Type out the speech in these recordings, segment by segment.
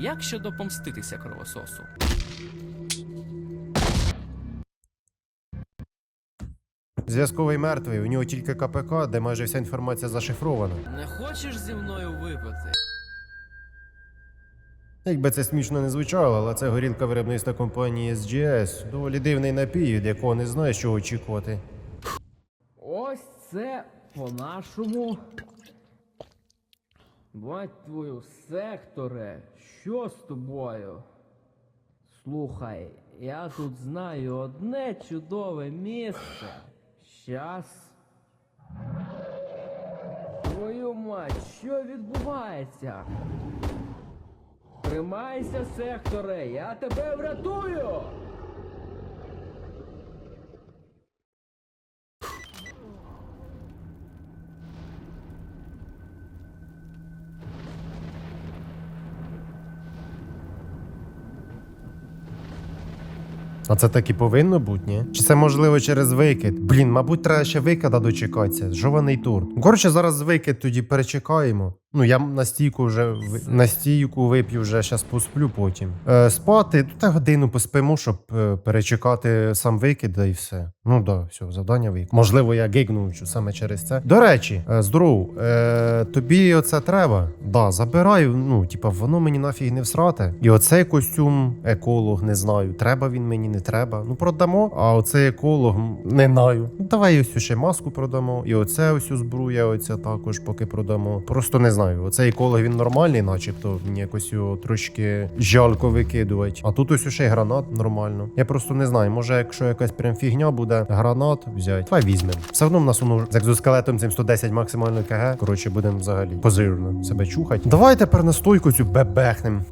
Як щодо помститися кровососу? Зв'язковий мертвий, у нього тільки КПК, де майже вся інформація зашифрована. Не хочеш зі мною випити? Якби це смішно не звучало, але це горілка виробництва компанії SGS. Доволі дивний напій, від якого не знаєш, що очікувати. Ось це по-нашому. Бать твою секторе, що з тобою? Слухай, я тут знаю одне чудове місце. Щас. Твою мать, що відбувається? Тримайся, секторе, я тебе врятую! А це так і повинно бути, ні? Чи це можливо через викид? Блін, мабуть, треба ще викида дочекатися. Жований тур. Коротше, зараз викид тоді перечекаємо. Ну, я на стійку вже на стійку вип'ю вже щас посплю потім. Е, спати, ну та годину поспимо, щоб е, перечекати сам викид, да і все. Ну да, все, завдання викид. Можливо, я гигнув що саме через це. До речі, е, здоров, е, тобі оце треба. Да, забираю. Ну, типа, воно мені нафіг не всрати. І оцей костюм, еколог, не знаю, треба він мені, не треба. Ну, продамо. А оцей еколог не знаю. Ну, давай ось ще маску продамо. І оце ось збруя, оця також поки продамо. Просто не знаю. Оцей еколог він нормальний, начебто мені якось його трошки жалко викидувати. А тут ось ще й гранат нормально. Я просто не знаю. Може, якщо якась прям фігня буде, гранат взяти. Давай візьмемо. Все одно в нас воно з екзоскелетом цим 110 максимально КГ. Коротше, будемо взагалі позирно себе чухати. Давай тепер на стойку цю бебехнем.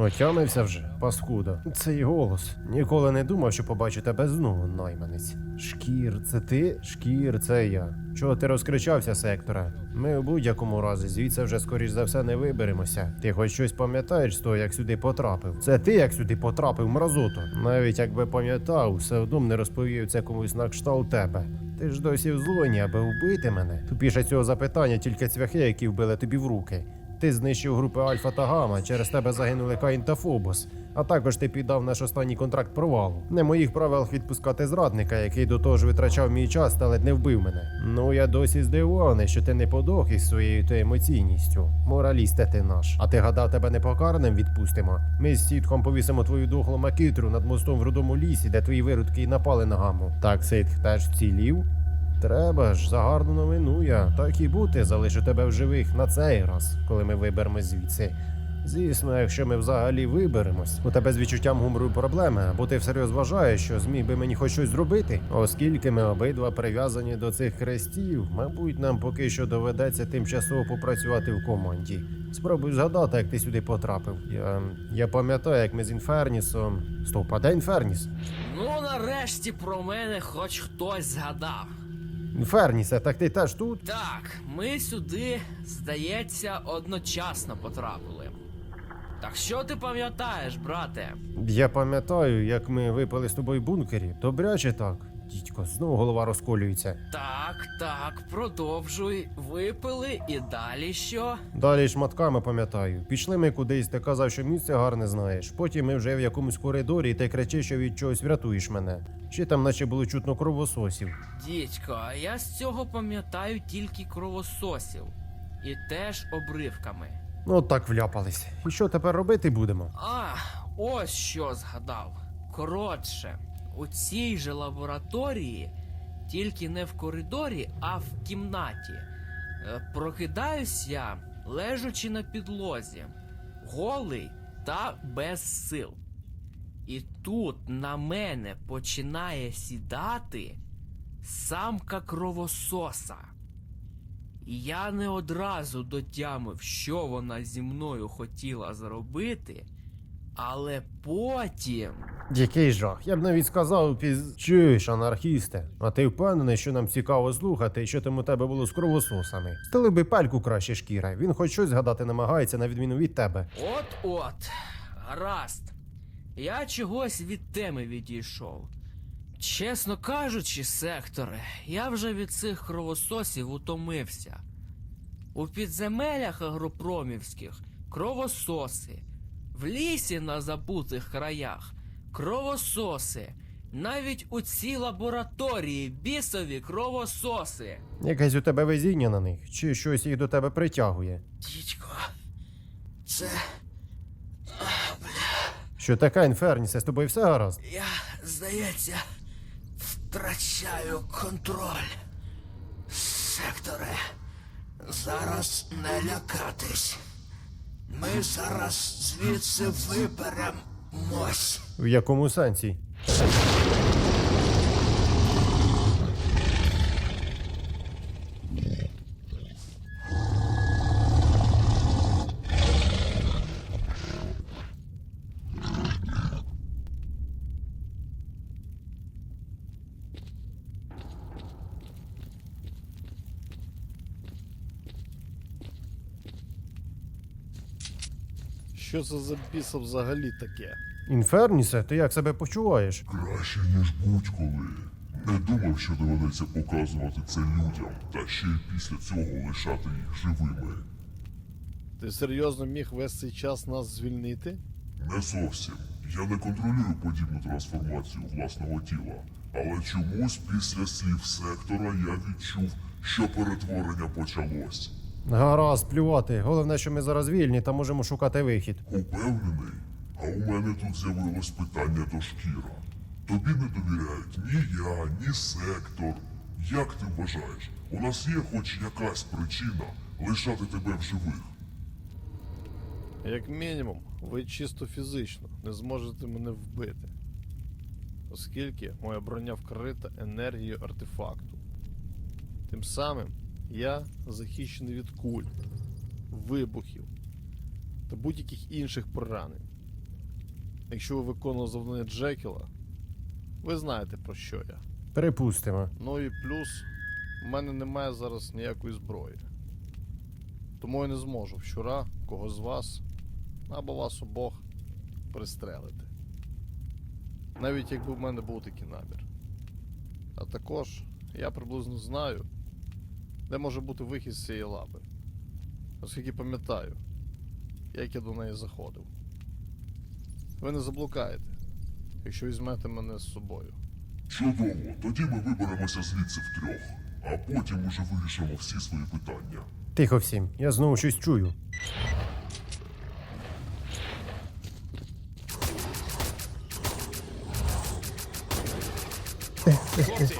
Отямився вже, паскуда. Цей голос. Ніколи не думав, що побачу тебе знову, найманець. Шкір, це ти? Шкір, це я. Чого ти розкричався, сектора? Ми у будь-якому разі звідси вже скоріш за все не виберемося. Ти хоч щось пам'ятаєш з того, як сюди потрапив? Це ти як сюди потрапив, мразото. Навіть якби пам'ятав, все одно не розповів це комусь на кшталт тебе. Ти ж досі в злоні, аби вбити мене. Тупіше цього запитання тільки цвяхи, які вбили тобі в руки. Ти знищив групи Альфа та Гама, через тебе загинули Каїн та Фобос. А також ти піддав наш останній контракт провалу. Не моїх правилах відпускати зрадника, який до того ж витрачав мій час та ледь не вбив мене. Ну я досі здивований, що ти не подох із своєю та емоційністю. Моралісте ти наш. А ти гадав, тебе непокараним відпустимо. Ми з сітком повісимо твою дохлу макітру над мостом в рудому лісі, де твої виродки й напали на гаму. Так, ситх теж вцілів. Треба ж, за гарну новину я. Так і бути, залишу тебе в живих на цей раз, коли ми виберемось звідси. Звісно, якщо ми взагалі виберемось, у тебе з відчуттям гумору проблеми, або ти всерйоз вважаєш, що зміг би мені хоч щось зробити. Оскільки ми обидва прив'язані до цих хрестів, мабуть, нам поки що доведеться тимчасово попрацювати в команді. Спробуй згадати, як ти сюди потрапив. Я, я пам'ятаю, як ми з Інфернісом. Стоп, а де Інферніс? Ну, нарешті про мене хоч хтось згадав. Інфернісе, так ти теж тут? Так, ми сюди, здається, одночасно потрапили. Так що ти пам'ятаєш, брате? Я пам'ятаю, як ми випали з тобою в бункері. Добряче так. Дідько, знову голова розколюється. Так, так, продовжуй. Випили і далі що? Далі шматками пам'ятаю. Пішли ми кудись, ти казав, що місце гарне знаєш. Потім ми вже в якомусь коридорі, і ти кричиш, що від чогось врятуєш мене. Ще там, наче було чутно кровососів. Дідько, а я з цього пам'ятаю тільки кровососів. І теж обривками. Ну, от так вляпались. І що тепер робити будемо? А, ось що згадав. Коротше, у цій же лабораторії, тільки не в коридорі, а в кімнаті. Е, Прокидаюсь я, лежачи на підлозі, голий та без сил. І тут на мене починає сідати самка кровососа. І Я не одразу дотямив, що вона зі мною хотіла зробити, але потім. Який жах? Я б навіть сказав, піз... Чуєш, анархісте. А ти впевнений, що нам цікаво слухати, і що там у тебе було з кровососами? Стали би пельку краще шкіра. Він хоч щось згадати намагається, на відміну від тебе. От-от, гаразд. Я чогось від теми відійшов. Чесно кажучи, секторе, я вже від цих кровососів утомився. У підземеллях агропромівських кровососи, в лісі на забутих краях кровососи, навіть у цій лабораторії бісові кровососи. Якесь у тебе везіння на них, чи щось їх до тебе притягує? Дідько, це бля. Що така інфернісе, з тобою все гаразд? я, здається, втрачаю контроль. Секторе, зараз не лякатись. Ми зараз звідси виберемось. В якому сенсі? Що це за біса взагалі таке? Інфернісе, ти як себе почуваєш? Краще, ніж будь-коли. Не думав, що доведеться показувати це людям, та ще й після цього лишати їх живими. Ти серйозно міг весь цей час нас звільнити? Не зовсім. Я не контролюю подібну трансформацію власного тіла. Але чомусь після слів сектора я відчув, що перетворення почалось. Гаразд, плювати. Головне, що ми зараз вільні та можемо шукати вихід. Упевнений, а у мене тут з'явилось питання до шкіра. Тобі не довіряють ні я, ні сектор. Як ти вважаєш, у нас є хоч якась причина лишати тебе в живих? Як мінімум, ви чисто фізично не зможете мене вбити. Оскільки моя броня вкрита енергією артефакту. Тим самим я захищений від куль, вибухів та будь-яких інших поранень. Якщо ви виконували завдання Джекіла, ви знаєте про що я. Припустимо. Ну і плюс, в мене немає зараз ніякої зброї. Тому я не зможу вчора кого з вас або вас обох пристрелити. Навіть якби в мене був такий намір. А також я приблизно знаю, де може бути вихід з цієї лаби. Оскільки пам'ятаю, як я до неї заходив. Ви не заблукаєте, якщо візьмете мене з собою. Чудово, тоді ми виберемося звідси втрьох, а потім уже вирішимо всі свої питання. Тихо всім, я знову щось чую.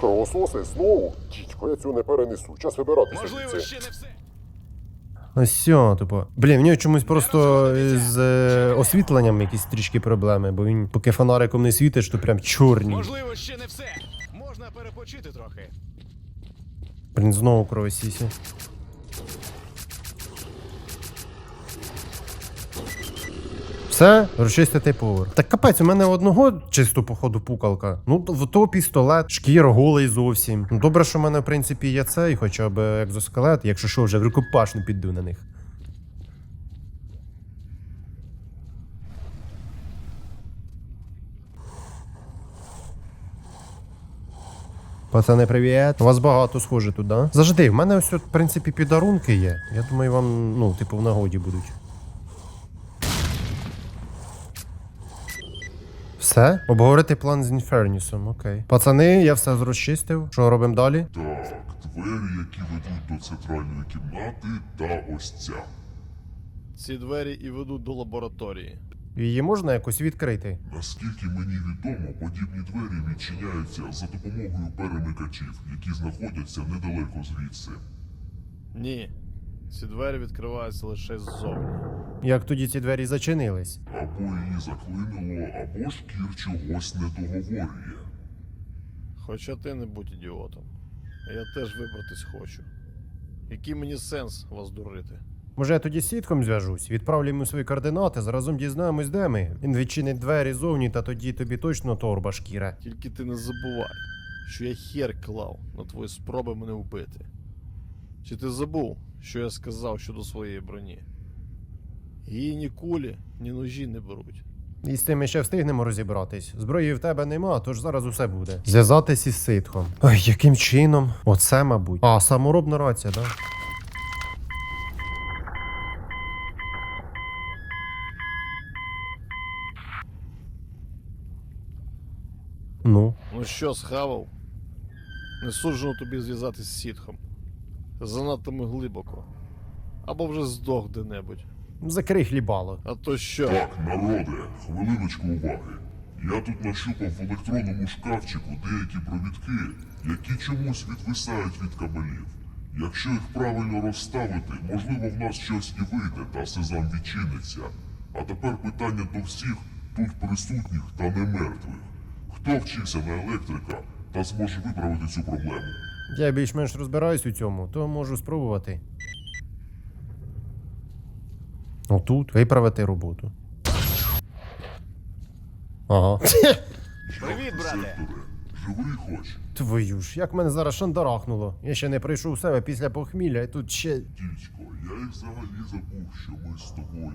Кровососи знову? Дідько, я цього не перенесу. Час вибиратися Можливо, ще не все. Ось все, типу. Блін, в нього чомусь просто з е, освітленням якісь трішки проблеми, бо він поки фонариком не світиш, то прям чорні. Можливо, ще не все. Можна перепочити трохи. Блін, знову кровосісі. Все, розчистити поверх. Так капець, у мене одного чисто походу пукалка. Ну, в то пістолет, шкір голий зовсім. Ну, добре, що в мене, в принципі, є цей, хоча б екзоскелет, якщо що, вже в рукопашну піду на них. Пацани, привіт. У вас багато схоже тут, да? Завжди, в мене ось, в принципі, підарунки є. Я думаю, вам, ну, типу, в нагоді будуть. Все? Обговорити план з Інфернісом, окей. Пацани, я все розчистив. Що робимо далі? Так, двері, які ведуть до центральної кімнати, та ось ця. Ці двері і ведуть до лабораторії. Її можна якось відкрити? Наскільки мені відомо, подібні двері відчиняються за допомогою перемикачів, які знаходяться недалеко звідси. Ні. Ці двері відкриваються лише ззовні. Як тоді ці двері зачинились? Або її заклинило, або шкір чогось не договорює. Хоча ти не будь ідіотом. Я теж вибратись хочу. Який мені сенс вас дурити? Може, я тоді з сітком зв'яжусь, відправлю йому свої координати, заразом дізнаємось, де ми. Він відчинить двері зовні, та тоді тобі точно торба шкіра. Тільки ти не забувай, що я хер клав на твої спроби мене вбити. Чи ти забув, що я сказав щодо своєї броні? Її ні кулі, ні ножі не беруть. І з тим ми ще встигнемо розібратись. Зброї в тебе нема, тож зараз усе буде. Зв'язатись із ситхом. Ой, яким чином? Оце, мабуть. А, саморобна рація, да? Ну, Ну що, схавав? Не суджено тобі зв'язатись з сітхом. Занадто ми глибоко. Або вже здох де-небудь. закрий хлібало. А то що? Так, народе, хвилиночку уваги. Я тут нащупав в електронному шкафчику деякі провідки, які чомусь відвисають від кабелів. Якщо їх правильно розставити, можливо в нас щось і вийде та сезам відчиниться. А тепер питання до всіх тут присутніх та не мертвих. Хто вчився на електрика та зможе виправити цю проблему? Я більш-менш розбираюсь у цьому, то можу спробувати. Отут виправити роботу. Ага. Привіт, брате. Живий хоч? Твою ж, як мене зараз шандарахнуло. Я ще не прийшов в себе після похмілля, і тут ще. Дідько, я і взагалі забув, що ми з тобою.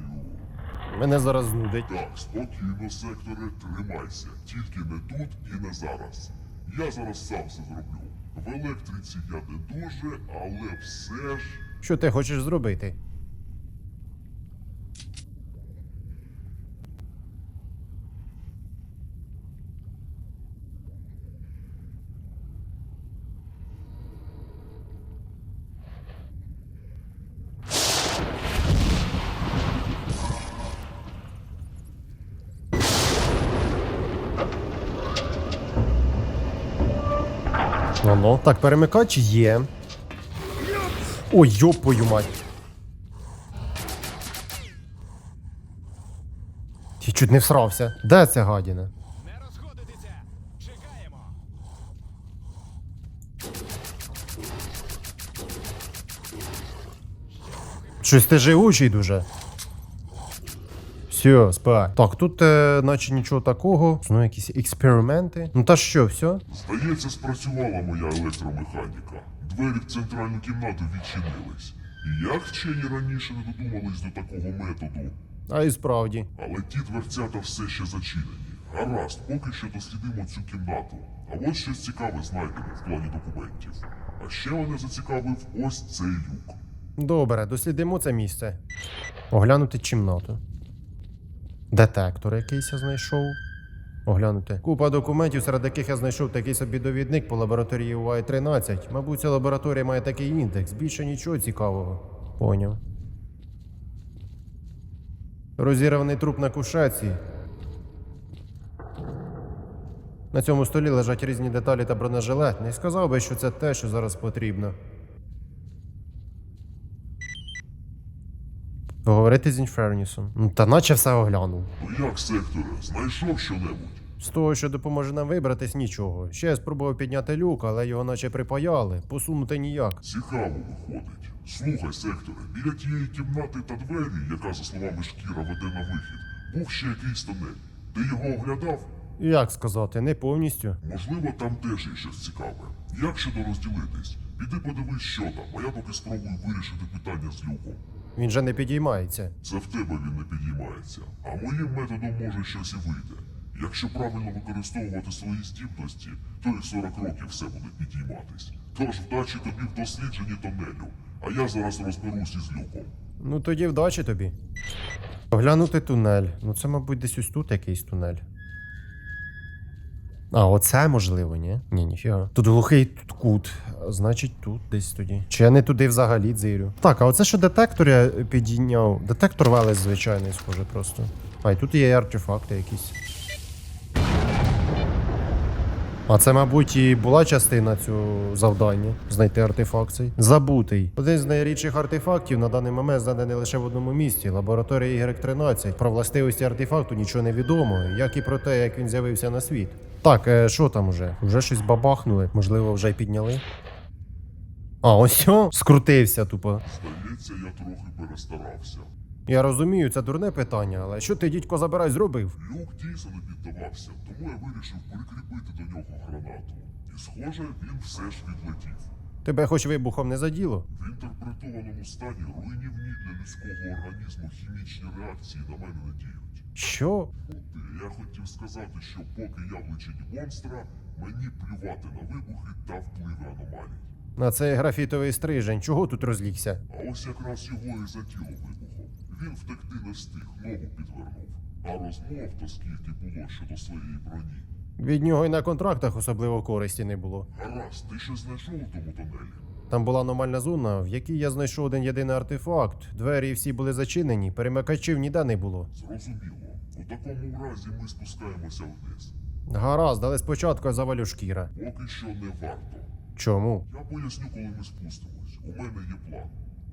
Мене зараз знудить. Так, спокійно, секторе, тримайся. Тільки не тут і не зараз. Я зараз сам все зроблю. В електриці я не дуже, але все ж. Що ти хочеш зробити? Воно. Так, перемикач є. Ой, йопою мать. Я чуть не всрався. Де ця гадіна? Не розходитися. Чекаємо. Щось ти живучий дуже. Все, спай. Так, тут е, наче нічого такого. Ну, якісь експерименти. Ну та що, все? Здається, спрацювала моя електромеханіка. Двері в центральну кімнату відчинились. І як вчені раніше не додумались до такого методу, А і справді. але ті дверцята все ще зачинені. Гаразд, поки що дослідимо цю кімнату. А ось щось цікаве знайдемо в плані документів. А ще мене зацікавив ось цей люк. Добре, дослідимо це місце. Оглянути кімнату. Детектор якийсь я знайшов. Оглянути. Купа документів, серед яких я знайшов такий собі довідник по лабораторії УАЙ-13. Мабуть, ця лабораторія має такий індекс. Більше нічого цікавого. Поняв. Розірваний труп на кушаці. На цьому столі лежать різні деталі та бронежилет. Не сказав би, що це те, що зараз потрібно. Поговорити з Інфернісом. Ну, Та наче все оглянув. Ну як, секторе, знайшов що-небудь? З того, що допоможе нам вибратись, нічого. Ще я спробував підняти люк, але його наче припаяли. Посунути ніяк. Цікаво виходить. Слухай, секторе, біля тієї кімнати та двері, яка, за словами шкіра, веде на вихід, був ще якийсь тунель. Ти його оглядав? Як сказати, не повністю. Можливо, там теж є щось цікаве. Як щодо розділитись? Піди подивись, що там, а я поки спробую вирішити питання з люком. Він же не підіймається. Це в тебе він не підіймається, а моїм методом може щось і вийде. Якщо правильно використовувати свої здібності, то і 40 років все буде підійматись. Тож вдачі тобі в дослідженні тунелю, а я зараз розберусь із люком. Ну тоді вдачі тобі. Оглянути тунель. Ну це, мабуть, десь ось тут якийсь тунель. А, оце можливо, ні? Ні, ніфіга. Тут глухий тут кут. Значить, тут десь тоді. Чи я не туди взагалі дзирю. Так, а оце що детектор я підійняв. Детектор велес звичайний, схоже, просто. А, і тут є артефакти якісь. А це, мабуть, і була частина цього завдання знайти артефакт цей. Забутий. Один з найрідших артефактів на даний момент знайдений лише в одному місці лабораторія Y13. Про властивості артефакту нічого не відомо, як і про те, як він з'явився на світ. Так, е, що там уже? Вже щось бабахнули, можливо, вже й підняли. А, ось о, скрутився тупо. Здається, я трохи перестарався. Я розумію, це дурне питання, але що ти, дідько, забирай, зробив? Люк дійсно не піддавався, тому я вирішив прикріпити до нього гранату. І схоже, він все ж відлетів. Тебе хоч вибухом не заділо? В інтерпретованому стані руйнівні для людського організму хімічні реакції на мене не діють. Що? Я хотів сказати, що поки я личить монстра, мені плювати на вибухи та впливи аномалій. На цей графітовий стрижень, чого тут розлігся? А ось якраз його і заділо вибухом. Він втекти не встиг, ногу підвернув. А розмов то скільки було щодо своєї броні. Від нього і на контрактах особливо користі не було. Гаразд, ти щось знайшов у тому тунелі? Там була аномальна зона, в якій я знайшов один єдиний артефакт. Двері всі були зачинені, перемикачів ніде не було. Зрозуміло. У такому разі ми спускаємося вниз. Гаразд, але спочатку я завалю шкіра. Поки що не варто. Чому? Я поясню, коли ми спустимось. У мене є план.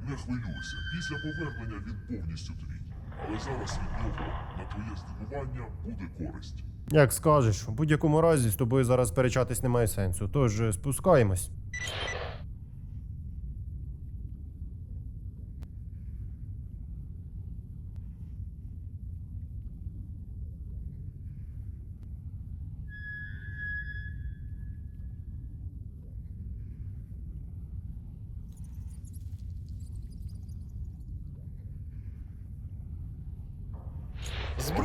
Не хвилюйся, після повернення він повністю твій. Але зараз від нього на твоє здивування буде користь. Як скажеш, у будь-якому разі з тобою зараз сперечатись немає сенсу. Тож е, спускаємось.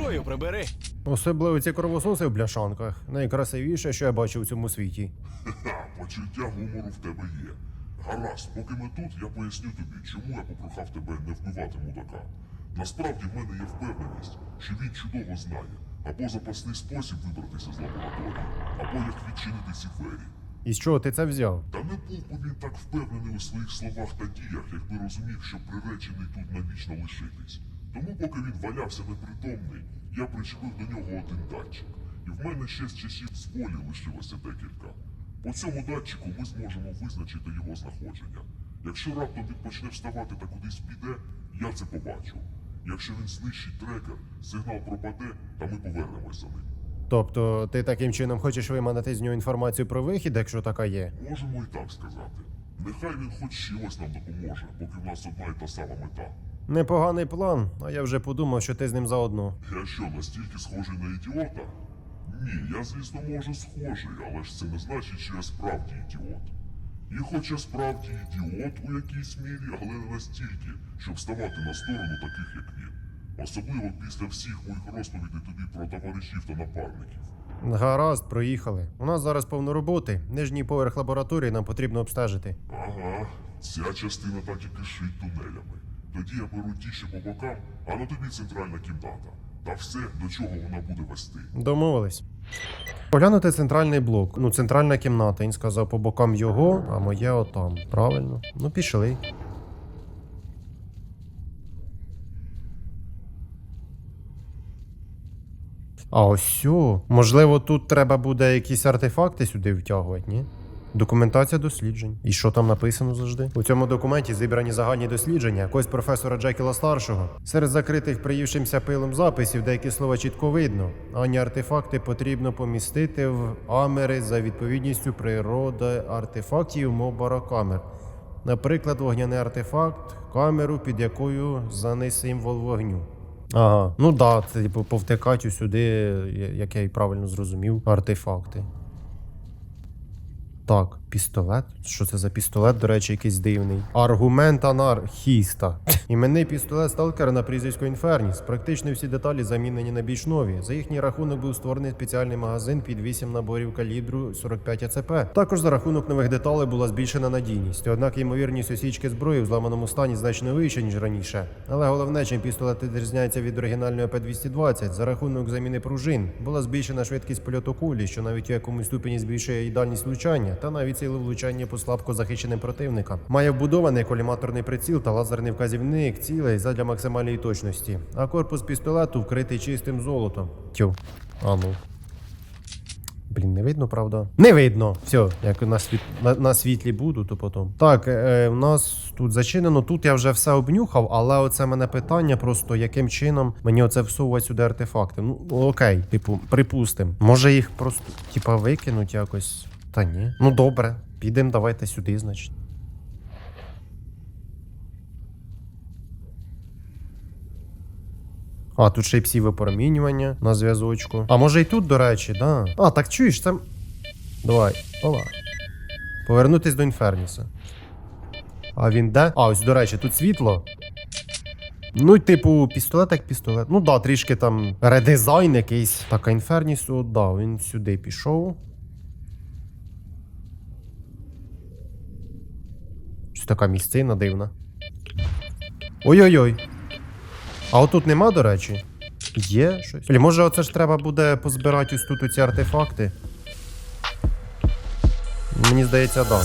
Зброю прибери. Особливо ці кровососи в бляшанках. Найкрасивіше, що я бачив у цьому світі. Почуття гумору в тебе є. Гаразд, поки ми тут, я поясню тобі, чому я попрохав тебе не вбивати мудака. Насправді в мене є впевненість, що він чудово знає або запасний спосіб вибратися з лабораторії, або як відчинити ці двері. І з чого ти це взяв? Та не був би він так впевнений у своїх словах та діях, якби розумів, що приречений тут навічно лишитись. Тому, поки він валявся непритомний, я причепив до нього один датчик. І в мене ще з часів з волі лишилося декілька. По цьому датчику ми зможемо визначити його знаходження. Якщо раптом він почне вставати та кудись піде, я це побачу. Якщо він знищить трекер, сигнал пропаде, та ми повернемось за ним. Тобто, ти таким чином хочеш виманити з нього інформацію про вихід, якщо така є? Можемо і так сказати. Нехай він хоч чимось нам допоможе, поки в нас одна і та сама мета. Непоганий план, а я вже подумав, що ти з ним заодно. Я що, настільки схожий на ідіота? Ні, я, звісно, може схожий, але ж це не значить, що я справді ідіот. І хоч я справді ідіот у якійсь мірі, але не настільки, щоб ставати на сторону таких, як він. Особливо після всіх моїх розповідей тобі про товаришів та напарників. Гаразд, проїхали. У нас зараз повно роботи. Нижній поверх лабораторії нам потрібно обстежити. Ага, ця частина так і кишить тунелями. Тоді я беру ті, по бокам, а на тобі центральна кімната. Та все, до чого вона буде вести. Домовились. Поглянути центральний блок. Ну, центральна кімната. Він сказав по бокам його, а моє отам. Правильно. Ну, пішли. А ось. Можливо, тут треба буде якісь артефакти сюди втягувати, ні? Документація досліджень. І що там написано завжди? У цьому документі зібрані загальні дослідження якогось професора Джекіла старшого. Серед закритих приївшимся пилом записів деякі слова чітко видно. Ані артефакти потрібно помістити в амери за відповідністю природи артефактів мов барокамер. Наприклад, вогняний артефакт, камеру, під якою заний символ вогню. Ага, ну да, типу повтикать сюди, як я і правильно зрозумів, артефакти. Так, пістолет. Що це за пістолет, до речі, якийсь дивний. Аргумент анархіста. Іменний пістолет сталкера на прізвисько Інферніс. Практично всі деталі замінені на більш нові. За їхній рахунок був створений спеціальний магазин під 8 наборів калібру 45 АЦП. Також за рахунок нових деталей була збільшена надійність. Однак ймовірність осічки зброї в зламаному стані значно вища, ніж раніше. Але головне, чим пістолет відрізняється від оригінальної П-220, за рахунок заміни пружин була збільшена швидкість польоту кулі, що навіть у якомусь ступені збільшує і дальність влучання, та навіть силу влучання по слабко захищеним противникам. Має вбудований коліматорний приціл та лазерний вказівник цілей задля максимальної точності. А корпус пістолету вкритий чистим золотом. Тю, а ну. Блін, не видно, правда? Не видно. Все, як на, світ... на, на світлі буду, то потім. Так, е, у нас тут зачинено. Тут я вже все обнюхав, але оце мене питання просто, яким чином мені оце всовувати сюди артефакти. Ну, окей, типу, припустим. Може їх просто, типа, викинуть якось. Та ні. Ну добре, підемо, давайте сюди, значить. А, тут ще й псі випромінювання на зв'язочку. А може і тут, до речі, да. А, так чуєш, це. Давай, давай. Повернутись до Інферніса. А він де? А, ось, до речі, тут світло. Ну, типу, пістолет як пістолет. Ну да, трішки там редизайн якийсь. Так, а Інфернісу, да, він сюди пішов. Щось така місцина дивна. Ой-ой-ой. А отут нема, до речі? Є щось? Блін, може, оце ж треба буде позбирати ось тут ці артефакти? Мені здається, да.